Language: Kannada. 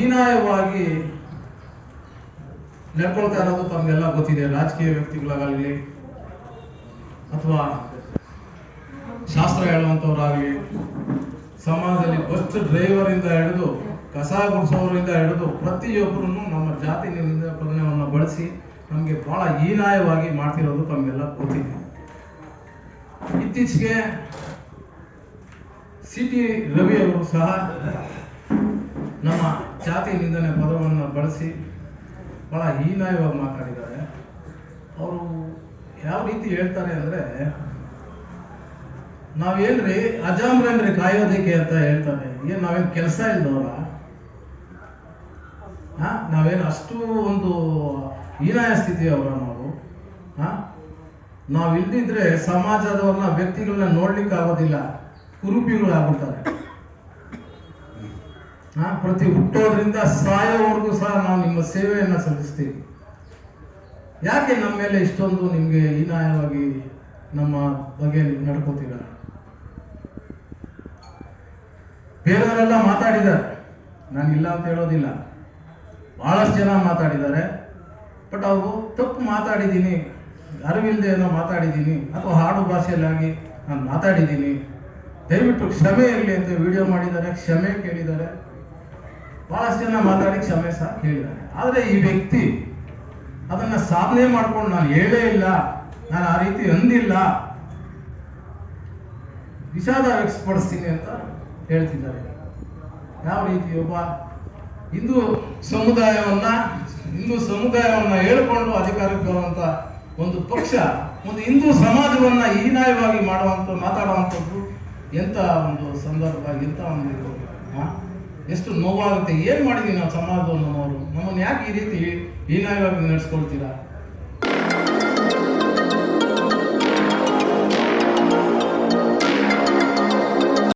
ಹೀನಾಯವಾಗಿ ನಡ್ಕೊಳ್ತಾ ಇರೋದು ತಮಗೆಲ್ಲ ಗೊತ್ತಿದೆ. ರಾಜಕೀಯ ವ್ಯಕ್ತಿಗಳಾಗಲಿ ಅಥವಾ ಶಾಸ್ತ್ರ ಹೇಳುವಂಥವ್ರಾಗಲಿ, ಸಮಾಜದಲ್ಲಿ ಬಸ್ ಡ್ರೈವರ್ ಇಂದ ಹಿಡಿದು ಕಸ ಗುಡಿಸೋರಿಂದ ಹಿಡಿದು ಪ್ರತಿಯೊಬ್ಬರನ್ನು ನಮ್ಮ ಜಾತಿ ನಿಂದನೆಯನ್ನು ಬಳಸಿ ನಮಗೆ ಬಹಳ ಹೀನಾಯವಾಗಿ ಮಾಡ್ತಿರೋದು ತಮಗೆಲ್ಲ ಗೊತ್ತಿದೆ. ಇತ್ತೀಚೆಗೆ ಸಿ ಟಿ ರವಿ ಅವರು ಸಹ ಜಾತಿ ನಿಂದನೆ ಪದವನ್ನು ಬಳಸಿ ಬಹಳ ಹೀನಾಯವಾಗಿ ಮಾತಾಡಿದ್ದಾರೆ. ಅವರು ಯಾವ ರೀತಿ ಹೇಳ್ತಾರೆ ಅಂದ್ರೆ ನಾವೇನ್ರಿ ಅಜಾಮ್ರನ್ರಿ ಕಾಯೋದಕ್ಕೆ ಅಂತ ಹೇಳ್ತಾರೆ. ಏನ್ ನಾವೇನ್ ಕೆಲಸ ಇಲ್ದವ್ರ? ಹಾ, ನಾವೇನು ಅಷ್ಟು ಒಂದು ಹೀನಾಯ ಸ್ಥಿತಿ ಅವರ ನಾವು. ಹಾ, ನಾವ್ ಇಲ್ದಿದ್ರೆ ಸಮಾಜದವ್ರನ್ನ ವ್ಯಕ್ತಿಗಳನ್ನ ನೋಡ್ಲಿಕ್ಕೆ ಆಗೋದಿಲ್ಲ ಕುರುಪಿಗಳಾಗ್ಬಿಡ್ತಾರೆ ಪ್ರತಿ ಹುಟ್ಟೋದ್ರಿಂದ ಸಾಯೋವರೆಗೂ ಸಹ ನಾವು ನಿಮ್ಮ ಸೇವೆಯನ್ನ ಸಲ್ಲಿಸ್ತೀವಿ. ಯಾಕೆ ನಮ್ಮ ಮೇಲೆ ಇಷ್ಟೊಂದು ನಿಮ್ಗೆ ಹೀನಾಯವಾಗಿ ನಮ್ಮ ಬಗ್ಗೆ ನಡ್ಕೋತೀರ? ಬೇರೆಯವರೆಲ್ಲ ಮಾತಾಡಿದ್ದಾರೆ. ನಾನು ಇಲ್ಲ ಅಂತ ಹೇಳೋದಿಲ್ಲ. ಬಹಳಷ್ಟು ಜನ ಮಾತಾಡಿದ್ದಾರೆ. ಬಟ್ ಅವರು ತಪ್ಪು ಮಾತಾಡಿದ್ದೀನಿ. ಅರಿವಿಲ್ಲದೆ ಏನೋ ಮಾತಾಡಿದ್ದೀನಿ. ಅಥವಾ ಹಾಡು ಭಾಷೆಯಲ್ಲಾಗಿ ನಾನು ಮಾತಾಡಿದ್ದೀನಿ. ದಯವಿಟ್ಟು ಕ್ಷಮೆ ಇರಲಿ ಅಂತ ವಿಡಿಯೋ ಮಾಡಿದ್ದಾರೆ. ಕ್ಷಮೆ ಕೇಳಿದ್ದಾರೆ. ಬಹಳಷ್ಟು ಜನ ಮಾತಾಡಿ ಕ್ಷಮೆ ಸಹ ಕೇಳಿದ್ದಾರೆ. ಆದರೆ ಈ ವ್ಯಕ್ತಿ ಅದನ್ನ ಸಾಧನೆ ಮಾಡ್ಕೊಂಡು ನಾನು ಹೇಳೇ ಇಲ್ಲ, ನಾನು ಆ ರೀತಿ ಅಂದಿಲ್ಲ, ವಿಷಾದ ವ್ಯಕ್ತಪಡಿಸ್ತೀನಿ ಅಂತ ಹೇಳ್ತಿದ್ದಾರೆ. ಯಾವ ರೀತಿ ಒಬ್ಬ ಹಿಂದೂ ಸಮುದಾಯವನ್ನ ಹಿಂದೂ ಸಮುದಾಯವನ್ನ ಹೇಳ್ಕೊಂಡು ಅಧಿಕಾರಕ್ಕೆ ಬರುವಂತ ಒಂದು ಪಕ್ಷ, ಒಂದು ಹಿಂದೂ ಸಮಾಜವನ್ನ ಹೀನಾಯವಾಗಿ ಮಾಡುವಂತ ಮಾತಾಡುವಂಥದ್ದು ಎಂತ ಒಂದು ಸಂದರ್ಭ, ಎಂತ ಒಂದು? ಎಷ್ಟು ನೋವಾಗುತ್ತೆ ಏನ್ ಮಾಡಿದೀವಿ ನಾವು ಸಮಾಜವನ್ನು ನಮ್ಮವರು ನಮ್ಮನ್ನು ಯಾಕೆ ಈ ರೀತಿ ಹೀನಾಯವಾಗಿ ನಡೆಸ್ಕೊಳ್ತೀರಾ?